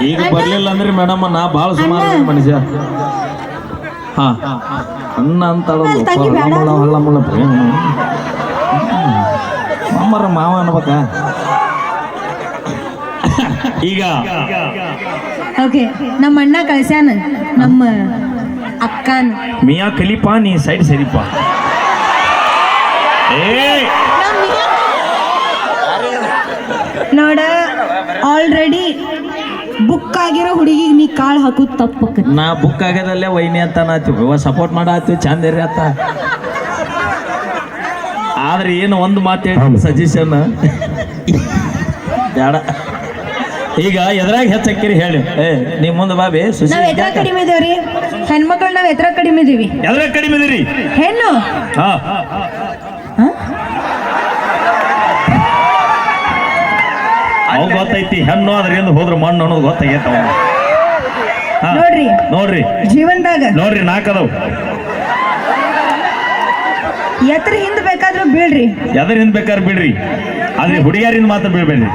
ಈಗ ಬರ್ಲಿಲ್ಲ ಅಂದ್ರೆ ಮೇಡಮ್ ನಾ ಭಾಳ ಸುಮಾರು ಮನುಷ್ಯ. ಹಾ. ಅಣ್ಣ ಅಂತ ಹಳ್ಳ ಮುಳ್ಳ ಅಮ್ಮರ ಮಾವ ಅನ್ಬೇಕ? ಈಗ. ಓಕೆ ನಮ್ಮ ಅಣ್ಣ ಕಳ್ಸ್ಯಾನ ನಮ್ಮ ಅಕ್ಕನ್. ಮಿಯಾ ಕಲಿಪಾ ನೀ ಸೈಡ್ ಸರಿಪ. ಏ. ನೋಡ ಆಲ್ರೆಡಿ ಬುಕ್ ಆಗಿರೋ ಹುಡುಗಿಗೆ ನೀ ಕಾಳು ಹಾಕು ತಪ್ಪಕ್ಕ ನಾ ಬುಕ್ ಆಗದಲ್ಲೇ ವೈನಿ ಅಂತ ನಾತೀವಿ ಸಪೋರ್ಟ್ ಮಾಡಾತೀವಿ ಚಂದ ಇರಿ ಅತ್ತ. ಆದ್ರೆ ಏನು ಒಂದು ಮಾತು ಹೇಳಿ ಸಜೆಷನ್ ಬೇಡ. ಈಗ ಎದ್ರಾಗ ಹೆಚ್ಚಕ್ಕಿರಿ ಹೇಳಿ. ಏ ನೀ ಮುಂದೆ ಬಾಬಿ ಸುಶಿ ನಾವ್ ಎತ್ರ ಕಡಿಮೆ ಇದೇವ್ರಿ? ಹೆಣ್ಮಕ್ಳು ನಾವ್ ಎತ್ರ ಕಡಿಮೆ ಇದೀವಿ. ಎದ್ರಾಗ ಕಡಿಮೆ ಇದೀರಿ? ಹೆಣ್ಣು. ಹಾ ಅವ್ ಗೊತ್ತೈತಿ ಹೆಣ್ಣು ಅದ್ರಿಂದ ಹೋದ್ರ ಮಣ್ಣು ಅನ್ನೋದು ಗೊತ್ತಾಗೈತೆ ನೋಡ್ರಿ. ನೋಡ್ರಿ. ಜೀವನದಾಗ. ನೋಡ್ರಿ ನಾಕದವ್ ಎದ್ರ ಹಿಂದ್ ಬೇಕಾದ್ರೂ ಬೀಳ್ರಿ. ಹಿಂದ್ ಬೇಕಾದ್ರೆ ಬಿಡ್ರಿ ಆದ್ರೆ ಹುಡುಗಿಯರಿಂದ ಮಾತ್ರ ಬೀಳ್ಬೇಡ್ರಿ.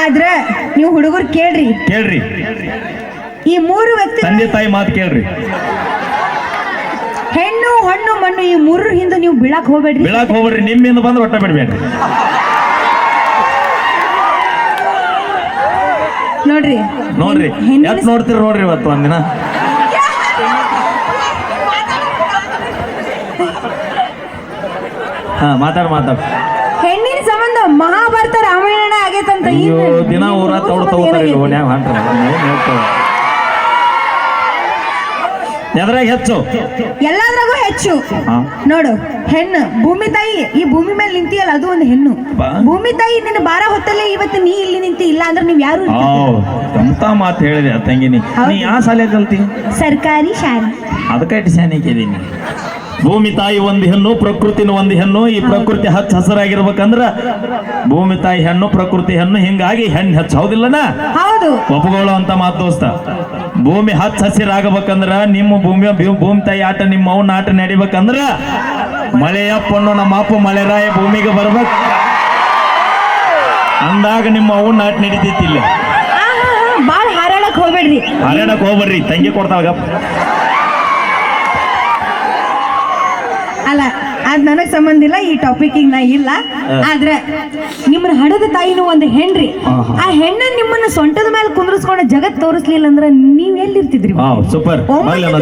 ಆದ್ರೆ ನೀವು ಹುಡುಗರು ಕೇಳ್ರಿ. ಕೇಳ್ರಿ. ಈ ಮೂರು ವ್ಯಕ್ತಿ ತಂದೆ ತಾಯಿ ಮಾತು ಕೇಳ್ರಿ. ಹೆಣ್ಣು ಹಣ್ಣು ಮಣ್ಣು ಈ ಮೂರರ ಹಿಂದೆ ನೀವು ಬೀಳಕ್ ಹೋಗ್ಬೇಡ್ರಿ. ಬೀಳಕ್ ಹೋಗ್ಬೇಡ್ರಿ ನಿಮ್ಮಿಂದ ಬಂದು ಒಟ್ಟ ಬಿಡ್ಬೇಡ್ರಿ. ನೋಡ್ರಿ. ನೋಡ್ರಿ. ಎತ್ ನೋಡ್ತೀರಿ ನೋಡ್ರಿ ಇವತ್ತು ಒಂದಿನ? ಹಾ ಮಾತಾಡ್ ಮಾತಾಡ್. ಹೆಣ್ಣಿನ ಸಂಬಂಧ ಮಹಾಭಾರತ ರಾಮಾಯಣ ಆಗೈತಂತ ಅಯ್ಯೋ ದಿನ ಊರ ತೌಡ್ ತಗೋತಾರ ಎದ್ರಾಗ ಹೆಚ್ಚು? ಎಲ್ಲಾದ್ರಾಗೂ ಹೆಚ್ಚು. ನೋಡು ಹೆಣ್ಣು ಭೂಮಿ ತಾಯಿ ಈ ಭೂಮಿ ಮೇಲೆ ನಿಂತಿಯಲ್ಲ ಅದು ಒಂದು ಹೆಣ್ಣು. ಭೂಮಿ ತಾಯಿ ನಿನ್ನ ಬಾರ ಹೊತ್ತಲ್ಲೇ ಇವತ್ತು ನೀ ಇಲ್ಲಿ ನಿಂತಿ ಇಲ್ಲ ಅಂದ್ರೆ ನೀವ್ ಯಾರು ಅಂತ ಎಂತ ಮಾತು ಹೇಳಿದೆ ತಂಗಿನಿ ನೀ. ಯಾವ ಶಾಲೆ ಕಲ್ತಿ? ಸರ್ಕಾರಿ ಶಾಲೆ. ಅದಕ್ಕೆ ಶಾಲೆ ಶಾನಿಕಿದೀನಿ ಭೂಮಿ ತಾಯಿ ಒಂದು ಹೆಣ್ಣು ಪ್ರಕೃತಿನ ಒಂದು ಹೆಣ್ಣು. ಈ ಪ್ರಕೃತಿ ಹಚ್ಚ ಹಸರಾಗಿರ್ಬೇಕಂದ್ರ ಭೂಮಿ ತಾಯಿ ಹೆಣ್ಣು ಪ್ರಕೃತಿ ಹೆಣ್ಣು ಹಿಂಗಾಗಿ ಹೆಣ್ಣು ಹೆಚ್ಚು ಹೌದಿಲ್ಲನ ಹೌದು. ಒಪ್ಕೊಳ್ಳೋ ಅಂತ ಮಾತು ದೋಸ್ತ. ಭೂಮಿ ಹಚ್ಚ ಹಸಿರಾಗಬೇಕಂದ್ರ ನಿಮ್ಮ ಭೂಮಿ ಭೂಮಿ ತಾಯಿ ಆಟ ನಿಮ್ಮ ಅವನ ಆಟ ನಡಿಬೇಕಂದ್ರ ಮಳೆಯಪ್ಪನ್ನು ನಮ್ಮ ಅಪ್ಪ ಮಳೆರಾಯ ಭೂಮಿಗೆ ಬರ್ಬೇಕು. ಅಂದಾಗ ನಿಮ್ಮ ಅವನ ಆಟ ನಡೀತೈತಿ ಇಲ್ಲಿ. ಹಾರಾಡಕ್ ಹೋಗ್ಬೇಡ್ರಿ. ಹರ್ಯಾಣಕ್ಕೆ ಹೋಗ್ಬರ್ರಿ. ತಂಗಿ ಕೊಡ್ತಾಳ ಅದ್ ನನಗ್ ಸಂಬಂಧ ಇಲ್ಲ ಈ ಟಾಪಿಕ್ ನಾ ಇಲ್ಲ. ಆದ್ರೆ ನಿಮ್ಮನ್ನ ಹಡದ ತಾಯಿನೂ ಒಂದು ಹೆಣ್ರಿ. ಆ ಹೆಣ್ಣ ನಿಮ್ಮನ್ನ ಸೊಂಟದ ಮೇಲೆ ಕುಂದ್ರಸ್ಕೊಂಡ ಜಗತ್ ತೋರಿಸ್ಲಿಲ್ಲ ಅಂದ್ರೆ ನೀವ್ ಎಲ್ಲಿರ್ತಿದ್ರಿ? ಸೂಪರ್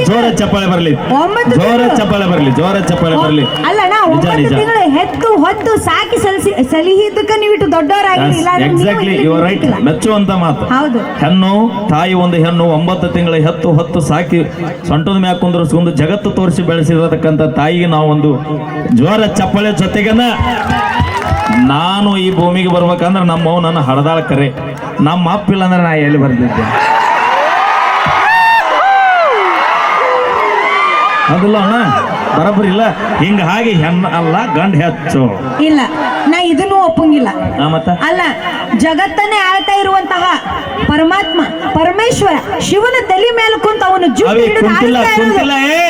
ಜೋರ ಚಪ್ಪಾಳೆ ಬರಲಿ. ಒಂಬತ್ತು ಜೋರ. ಚಪ್ಪಾಳೆ ಬರ್ಲಿ ಜೋರ ಚಪ್ಪಾಳೆ ಬರಲಿ. ಅಲ್ಲ ನಾ ಒಂಬತ್ತು ತಿಂಗಳು ಹೆತ್ತು ಹೊತ್ತು ಸಾಕಿ ಸಲಿಸಿ ಸಲಿಹಿದ್ದಕ್ಕ ನೀವು ಇಟ್ಟು ದೊಡ್ಡವರಾಗಿರಿ ಇಲ್ಲ ಅಂದ್ರೆ ಎಕ್ಸಾಕ್ಟ್ಲಿ ಇಲ್ಲಿ ಯು ರೈಟ್. ಮೆಚ್ಚುವಂತ ಮಾತು. ಹೌದು. ಹೆಣ್ಣು ತಾಯಿ ಒಂದು ಹೆಣ್ಣು ಒಂಬತ್ತು ತಿಂಗಳ ಹೆತ್ತು ಹೊತ್ತು ಸಾಕಿ ಸೊಂಟದ ಮ್ಯಾಗ ಕುಂದ್ರಸ್ಕೊಂಡು ಜಗತ್ತು ತೋರಿಸಿ ಬೆಳೆಸಿರತಕ್ಕಂಥ ತಾಯಿಗೆ ನಾವು ಒಂದು ಜೋರ ಚಪ್ಪಳೆ ಜೊತೆಗನ ನಾನು ಈ ಭೂಮಿಗೆ ಬರ್ಬೇಕಂದ್ರೆ ನಮ್ಮ ನನ್ನ ಹಡದಾಳ ಕರೆ. ನಮ್ಮ ಅಪ್ಪ ಇಲ್ಲ ಅಂದ್ರೆ ನಾ ಎಲ್ಲಿ ಬರ್ತಿದ್ದೆ? ಅದಲ್ಲ ಅಣ್ಣ? ಬರಬರಿ ಇಲ್ಲ. ಹಿಂಗ ಹಾಗೆ ಹೆಣ್ಣು ಅಲ್ಲ ಗಂಡ ಹೆಚ್ಚು. ಇಲ್ಲ ನಾ ಇದನ್ನು ಒಪ್ಪಂಗಿಲ್ಲ. ಆ ಮತ್ತ? ಅಲ್ಲ ಜಗತ್ತನ್ನೇ ಆಳ್ತಾ ಇರುವಂತಹ ಪರಮಾತ್ಮ ಪರಮೇಶ್ವರ ಶಿವನ ತಲೆ ಮೇಲೆ ಕುಂತ ಅವನು ಜುಟ್ಟು ಅವೇ ಹಿಡಿದು ಕುಂತಿಲ್ಲ ಆಳ್ತಾ ಇರೋದು. ಕುಂತಿಲ್ಲ ಏ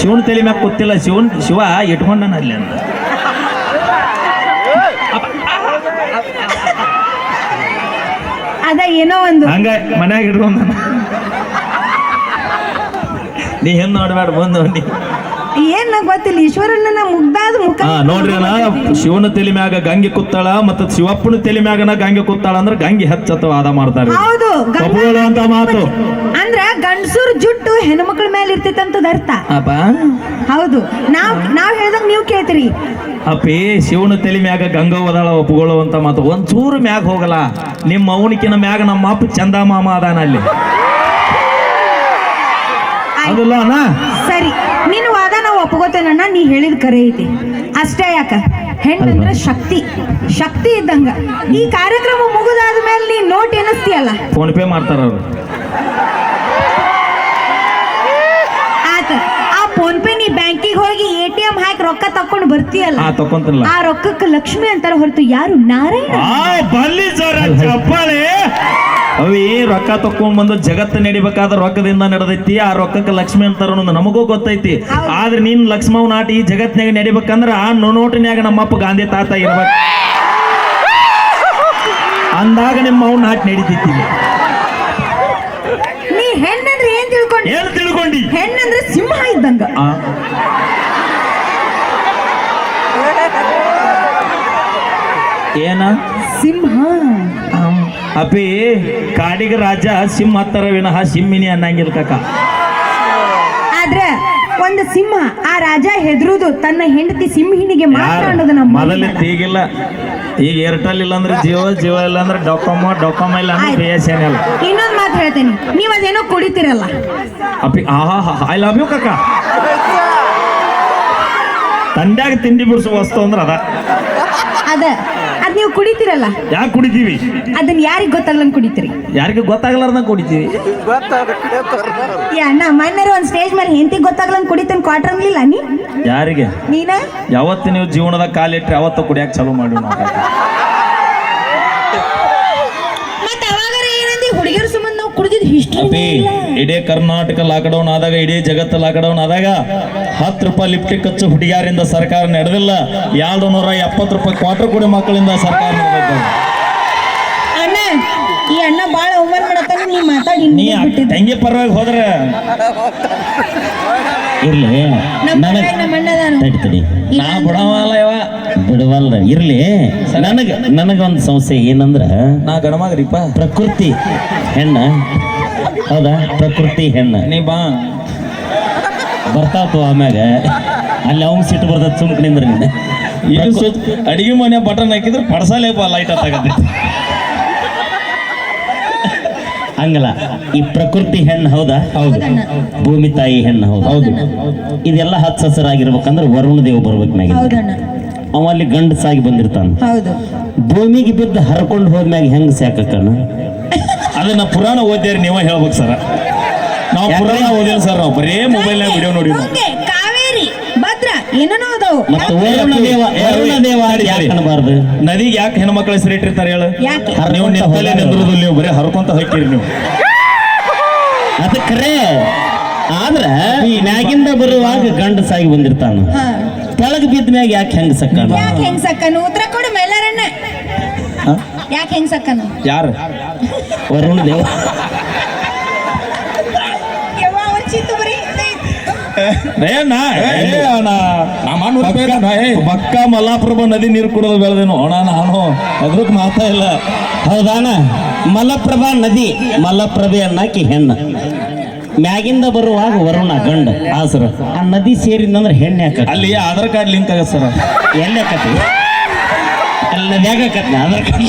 ಶಿವನ ತಲೆ ಮ್ಯಾಗ ಕೂತಿಲ್ಲ ಶಿವನ್ ಶಿವ ಇಟ್ಕೊಂಡನ ಅಲ್ಲಿ ಅಂತ ಅದ ಏನೋ ಒಂದು. ಹಂಗ ಮನ್ಯಾಗ ಇಟ್ಕೊಂಡ ನೀ ಹೆಂಗ್ ನೋಡ್ಬೇಡ ಬಂದು ನೀ ಏನ್ ನಂಗ್ ಗೊತ್ತಿಲ್ಲ ಈಶ್ವರನ ಮುಗ್ದಾದ ಮುಖ ಹಾ ನೋಡ್ರಿ ಅಣ್ಣ ಶಿವನ ತಲೆ ಮ್ಯಾಗ ಗಂಗೆ ಕುತ್ತಾಳ ಮತ್ತ ಶಿವಪ್ಪನ ತಲೆ ಮ್ಯಾಗನ ಗಂಗೆ ಕೂತಾಳ ಅಂದ್ರ ಗಂಗೆ ಹೆಚ್ಚತ್ತ ವಾದ ಮಾಡ್ತಾರೆ ಹೌದು ಗಂಡ- ಒಪ್ಕೊಳ್ಳುವಂತ ಮಾತು. ಅಂದ್ರ ಗಂಡಸೂರ್ ಜುಟ್ಟು ಹೆಣ್ಮಕ್ಳ ಮೇಲೆ ಇರ್ತಿತ್ತಂತದ ಅರ್ಥ. ಅಪ್ಪ ಹೌದು ನಾವ್ ನಾವ್ ಹೇಳ್ದಂಗ ನೀವ್ ಕೇಳ್ತೀರಿ. ಅಪ್ಪಿ ಶಿವನ ತಲೆ ಮ್ಯಾಗ ಗಂಗಾ ಒದಾಳ ಒಪ್ಕೊಳ್ಳುವಂತ ಮಾತು. ಒಂದ್ ಚೂರು ಮ್ಯಾಗ ಹೋಗಲ್ಲ. ನಿಮ್ಮ ಅವನಿಕಿನ ಮ್ಯಾಗ ನಮ್ಮ ಅಪ್ಪ ಚಂದ ಮಾಮ ಅದಾನ ಅಲ್ಲಿ. ಅದಿಲ್ಲ ಅಣ್ಣ ಸರಿ ನಿನ್ನ ವಾದ ನಾವು ಒಪ್ಕೋತೇನಣ್ಣ ನೀ ಹೇಳಿದ ಕರೆ ಐತಿ. ಅಷ್ಟೇ ಯಾಕ? ಹೆಣ್ಣಂದ್ರ ಶಕ್ತಿ ಶಕ್ತಿ ಇದ್ದಂಗ. ಈ ಕಾರ್ಯಕ್ರಮ ಮುಗಿದಾದ ಮೇಲೆ ನೀ ನೋಟ್ ಎನಿಸ್ತೀಯಲ್ಲ ಫೋನ್ ಪೇ ಮಾಡ್ತಾರ ಅವರು. ಆತ ಆ ಫೋನ್ ಪೇ ನೀ ಬ್ಯಾಂಕಿಗೆ ಹೋಗಿ ಎ ಟಿ ಎಂ ಹಾಕಿ ರೊಕ್ಕ ತಕೊಂಡು ಬರ್ತೀಯಲ್ಲ? ಆ ತಕೊಂತಲ್ಲ ಆ ರೊಕ್ಕಕ್ಕೆ ಲಕ್ಷ್ಮಿ ಅಂತಾರ ಹೊರತು ಯಾರು ನಾರಾಯಣ? ಆ ಬಲ್ಲಿ ಜೋರ ಚಪ್ಪಾಳೆ. ಅವಿ ರೊಕ್ಕ ತಕೊಂಡ್ ಬಂದು ಜಗತ್ತು ನಡಿಬೇಕಾದ ರೊಕ್ಕದಿಂದ ನಡೆದೈತಿ. ಆ ರೊಕ್ಕಕ್ಕೆ ಲಕ್ಷ್ಮಿ ಅಂತಾರ ನಮಗೂ ಗೊತ್ತೈತಿ. ಆದ್ರೆ ನೀನ್ ಲಕ್ಷ್ಮವ್ ನಾಟಿ ಈ ಜಗತ್ನಾಗ ನಡಿಬೇಕಂದ್ರ ಆ ನೋಟಿನ್ಯಾಗ ನಮ್ಮಪ್ಪ ಗಾಂಧಿ ತಾತ ಇರ್ಬೇಕು. ಅಂದಾಗ ನಿಮ್ಮ ಅವ್ನ ನಾಟ ನಡೀತಿತ್ತು ನೀ ಹೆಣ್ಣಂದ್ರೆ ಏನ್ ತಿಳ್ಕೊಂಡಿ? ಏನು ತಿಳ್ಕೊಂಡಿ? ಹೆಣ್ಣಂದ್ರೆ ಸಿಂಹ ಇದ್ದಂಗ? ಏನ? ಸಿಂಹ. ಅಪಿ ಕಾಡಿಗ ರಾಜ ಸಿಂಹ ಹತ್ತರ ವಿನಃ ಸಿಂಹಿನಿ ಅನ್ನಂಗಿಲ್ಲ ಕಕ್ಕ ಆದ್ರೆ ಒಂದು ಸಿಂಹ ಆ ರಾಜ ಹೆದರುದು ತನ್ನ ಹೆಂಡತಿ ಸಿಂಹಿಣಿಗೆ ಮಾತ್ರ ಅನ್ನೋದು ನಮ್ಮ ಮೊದಲಿತ್ತು ಈಗಿಲ್ಲ ಈಗ ಏರ್ಟೆಲ್ ಇಲ್ಲ ಅಂದ್ರೆ ಜಿಯೋ ಜಿಯೋ ಇಲ್ಲ ಅಂದ್ರೆ ಡೊಕೊಮೊ ಡೊಕೊಮೊ ಇಲ್ಲ ಅಂದ್ರೆ ಬಿ ಎಸ್ ಎನ್ ಎಲ್ ಇನ್ನೊಂದ್ ಮಾತು ಹೇಳ್ತೇನೆ. ನೀವು ಅದೇನೋ ಕುಡಿತಿರಲ್ಲ. ಅಪ್ಪಿ ಆಹಾ ಐ ಲವ್ ಯು ಕಕ್ಕ ತಂಡ್ಯಾಗ ತಿಂಡಿ ಬಿಡಿಸುವ ವಸ್ತು ಅಂದ್ರೆ ಅದ. ಅದ ಅದ್ ನೀವು ಕುಡಿತೀರಲ್ಲ? ಯಾಕೆ ಕುಡಿತೀವಿ? ಅದನ್ನ ಯಾರಿಗ್ ಗೊತ್ತಾಗ್ಲಂಗ್ ಕುಡಿತೀರಿ? ಯಾರಿಗೆ ಗೊತ್ತಾಗಲಾರ್ದಂಗ ಕುಡಿತೀವಿ. ಯಾ ಅಣ್ಣ ಮೊನ್ನೆ ಒಂದ್ ಸ್ಟೇಜ್ ಮೇಲೆ ಹೆಂಡತಿ ಗೊತ್ತಾಗ್ಲಂಗ್ ಕುಡಿತೀನಿ ಕ್ವಾರ್ಟರ್ ಅನ್ಲಿಲ್ಲ ನೀ? ಯಾರಿಗೆ? ನೀನ? ಯಾವತ್ತು ನೀವು ಜೀವನದಾಗ ಕಾಲಿಟ್ರೆ ಅವತ್ತು ಕುಡಿಯಕ್ಕೆ ಚಾಲೂ ಮಾಡಿ ನಾವು. ಮತ್ತ ಅವಾಗಾರ ಏನಂದಿ ಹುಡುಗಿಯರು ಸಂಬಂಧ ನಾವು ಕುಡಿದಿದ್ ಹಿಸ್ಟ್ರಿ ಅಪ್ಪಿ ಇಡೀ ಕರ್ನಾಟಕ ಲಾಕ್ಡೌನ್ ಆದಾಗ ಇಡೀ ಜಗತ್ತು ಲಾಕ್ಡೌನ್ ಆದಾಗ ಹತ್ತು ರೂಪಾಯಿ ಲಿಫ್ಟಿಕ್ ಹಚ್ಚು ಹುಡುಗಿಯಾರಿಂದ ಸರ್ಕಾರ ನಡೆದಿಲ್ಲ. ಎರಡು ನೂರ ಎಪ್ಪತ್ತು ರೂಪಾಯಿ ಕ್ವಾರ್ಟರ್ ಕೂಡಿ ಮಕ್ಕಳಿಂದ ಸರ್ಕಾರ ನಡೆದೈತೆ. ಅಣ್ಣ ಈ ಅಣ್ಣ ಬಾಳ ಅವಮಾನ ಮಾಡತ್ತಾನ ನೀ ಮಾತಾಡಿ ನೀ ತಂಗಿ ಪರವಾಗಿ ಹೋದ್ರೆ? ಇರ್ಲಿ ನಮ್ಮ ನನಗ ಮನ್ಯಾಗ ನಮ್ಮ ಅಣ್ಣದಾನು ತಡಿ ತಡಿ. ನಾ ಬಿಡವಲ್ಲ ಬಿಡವಲ್ಲ ಇರ್ಲಿ. ನನಗ ನನಗೊಂದು ಸಮಸ್ಯೆ ಏನಂದ್ರ ನಾ ಗಣಮಾಗ್ರಿಪ್ಪ. ಪ್ರಕೃತಿ ಹೆಣ್ಣ. ಹೌದಾ? ಪ್ರಕೃತಿ ಹೆಣ್ಣ. ನೀ ಬಾ. ಬರ್ತಾತು ಆಮ್ಯಾಗ. ಅಲ್ಲಿ ಅವ್ನು ಸಿಟ್ಟು ಬರ್ತದ ಸುಮ್ಕಣಿಂದ್ರ ನಿನ್ನ ಈಗ ಸುತ್ತ ಅಡಿಗೆ ಮನೆ ಬಟನ್ ಹಾಕಿದ್ರೆ ಪಡ್ಸಲೇಪ ಲೈಟ್ ಹತ್ತಾಗತ್ತೆ ಹಂಗಲ್ಲ. ಈ ಪ್ರಕೃತಿ ಹೆಣ್ಣು ಹೌದಾ? ಹೌದು. ಭೂಮಿ ತಾಯಿ ಹೆಣ್ಣು ಹೌದು? ಹೌದು. ಇದೆಲ್ಲ ಹಚ್ಚ ಹಸಿರಾಗಿರ್ಬೇಕಂದ್ರೆ ವರುಣ ದೇವ್ ಬರ್ಬೇಕು ಮ್ಯಾಗ ಹೌದಣ್ಣ. ಅವ ಅಲ್ಲಿ ಗಂಡಸಾಗಿ ಬಂದಿರ್ತಾನ. ಹೌದು. ಭೂಮಿಗೆ ಬಿದ್ದು ಹರ್ಕೊಂಡು ಹೋದ್ಮ್ಯಾಗ ಹೆಂಗ್ ಸಾಕಣ್ಣ ಅದನ್ನ ಪುರಾಣ ಓದ್ಯಾರಿ ನೀವ ಹೇಳ್ಬೇಕು ಸರ. ನಾವು ಪುರಾಣ ಓದಿಲ್ಲ ಸರ್ ನಾವು ಬರೇ ಮೊಬೈಲ್ ವಿಡಿಯೋ ನೋಡಿ ಓಕೆ ಕಾವೇರಿ ಭದ್ರ ಏನೇನೋ ಅದಾವು. ಮತ್ತೆ ವರುಣ ದೇವ ವರುಣ ದೇವ ಯಾಕೆ ಹೆಣ್ಣು ನದಿಗೆ ಯಾಕೆ ಹೆಣ್ಮಕ್ಳ ಹೆಸರು ಇಟ್ಟಿರ್ತಾರೆ ಹೇಳು? ಯಾಕೆ? ನೀವು ನಿಂತಲ್ಲೇ ನಿಂದ್ರದಲ್ಲಿ ನೀವು ಬರೀ ಹರ್ಕೊಂತ ಹೋಗ್ತೀರಿ ನೀವು. ಅದು ಖರೆ ಆದ್ರ ಈ ಮ್ಯಾಗಿಂದ ಬರುವಾಗ ಗಂಡಸಾಗಿ ಬಂದಿರ್ತಾನ. ಕೆಳಗ್ ಬಿದ್ದ ಮ್ಯಾಗ ಯಾಕೆ ಹೆಂಗ್ ಸಕ್ಕನ? ಯಾಕೆ ಹೆಂಗ್ ಸಕ್ಕನು? ಉತ್ತರ ಕೊಡು ಮೇಲಾರಣ್ಣ? ಯಾಕೆ ಹೆಂಗ್ ಸಕ್ಕನು? ಯಾರು? ವರುಣ ದೇವ. ಬಕ್ಕ ಮಲ್ಲಾಪ್ರಭ ನದಿ ನೀರು ಕುಡಿದು ಬೆಳೆದೇನು ಅಣ್ಣ ನಾನು ಅದ್ರಕ್ ಮಾತಾ ಇಲ್ಲ. ಹೌದಾನ? ಮಲಪ್ರಭಾ ನದಿ. ಮಲಪ್ರಭೆ ಅನ್ನಕ್ಕೆ ಹೆಣ್ಣು. ಮ್ಯಾಗಿಂದ ಬರುವಾಗ ವರುಣ ಗಂಡ ಆ ಸರ್. ಆ ನದಿ ಸೇರಿದಂದ್ರೆ ಹೆಣ್ಣೆ ಯಾಕ ಅಲ್ಲಿ ಆಧಾರ್ ಕಾರ್ಡ್ ಲಿಂಕ್ ಆಗತ್ತೆ ಸರ್. ಎಲ್ಲಿ ಹಾಕತ್ತಿ? ಅಲ್ಲಿ ನದ್ಯಾಗ ಆಧಾರ್ ಕಾರ್ಡ್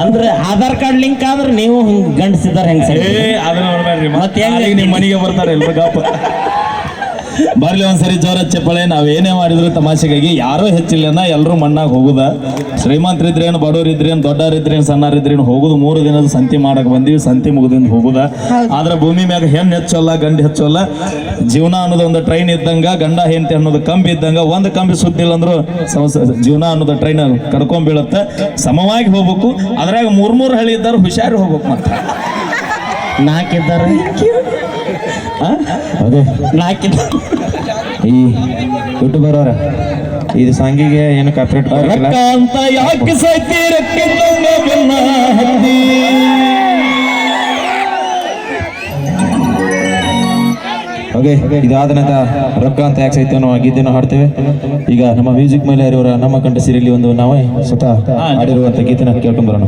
ಅಂದ್ರೆ ಆಧಾರ್ ಕಾರ್ಡ್ ಲಿಂಕ್ ಆದ್ರೆ ನೀವು ಹಿಂಗ್ ಗಂಡಸಿದಾರೆ ಹೆಂಗ್ ಸರ್? ಅದನ್ನ ನೋಡ್ಬೇಡ್ರಿ ಮತ್ತೆ ಹೆಂಗ್ ನಿಮ್ಮ ಮನೆಗೆ ಬರ್ತಾರೆ ಎಲ್ರು ಗಾಪ ಬರ್ಲಿ ಒಂದ್ಸರಿ ಜೋರ ಚಪ್ಪಳೆ. ನಾವೇನೇ ಮಾಡಿದ್ರು ತಮಾಷೆಗಾಗಿ ಯಾರೋ ಹೆಚ್ಚಿಲ್ಲನ ಎಲ್ಲರೂ ಮಣ್ಣಾಗ ಹೋಗುದ. ಶ್ರೀಮಂತರಿದ್ರೇನು ಬಡವರಿದ್ರೇನು ದೊಡ್ಡವರಿದ್ರೇನು ಸಣ್ಣರಿದ್ರೇನು ಹೋಗುದು ಮೂರು ದಿನದ ಸಂತಿ ಮಾಡಕ್ ಬಂದಿವಿ ಸಂತಿ ಮುಗಿದಿಂದ ಹೋಗುದ. ಆದ್ರೆ ಭೂಮಿ ಮ್ಯಾಗ ಹೆಣ್ಣು ಹೆಚ್ಚಲ್ಲ ಗಂಡ ಹೆಚ್ಚಲ್ಲ ಜೀವನ ಅನ್ನೋದು ಒಂದು ಟ್ರೈನ್ ಇದ್ದಂಗ ಗಂಡ ಹೆಂಡತಿ ಅನ್ನೋದು ಕಂಬಿ ಇದ್ದಂಗ ಒಂದು ಕಂಬಿ ಸುದ್ದಿಲ್ಲ ಅಂದ್ರು ಜೀವನ ಅನ್ನೋದು ಟ್ರೈನ್ ಕಡ್ಕೊಂಡ್ ಬೀಳುತ್ತೆ. ಸಮವಾಗಿ ಹೋಗ್ಬೇಕು ಅದ್ರಾಗ ಮೂರ್ ಮೂರು ಹಳ್ಳಿ ಇದ್ದಾರೆ ಹುಷಾರಿ ಹೋಗ್ಬೇಕು ಮತ್ತೆ. ನಾಲ್ಕಿದ್ದಾರೆ ಅದೇ ನಾಲ್ಕಿದ್ದ ಈ ಯೂಟ್ಯೂಬರ್ ಅವರ ಇದು ಸಾಂಗಿಗೆ ಏನು ಕಾಪಿರೇಟ್ ಅಂತ ಯಾಕೆ ಸೈತಿ ಓಕೆ ಇದಾದ ನಂತರ ರೊಕ್ಕ ಅಂತ ಯಾಕೆ ಸಹಿತ ನಾವು ಗೀತೆಯನ್ನು ಹಾಡ್ತೇವೆ? ಈಗ ನಮ್ಮ ಮ್ಯೂಸಿಕ್ ಮೇಲೆ ಇರುವ ನಮ್ಮ ಕಂಠ ಸಿರಿಯಲ್ಲಿ ಒಂದು ನಾವೇ ಸ್ವತಃ ಹಾಡಿರುವಂತ ಗೀತೆನ ಕೇಳ್ಕೊಂಡ್ ಬರೋಣ.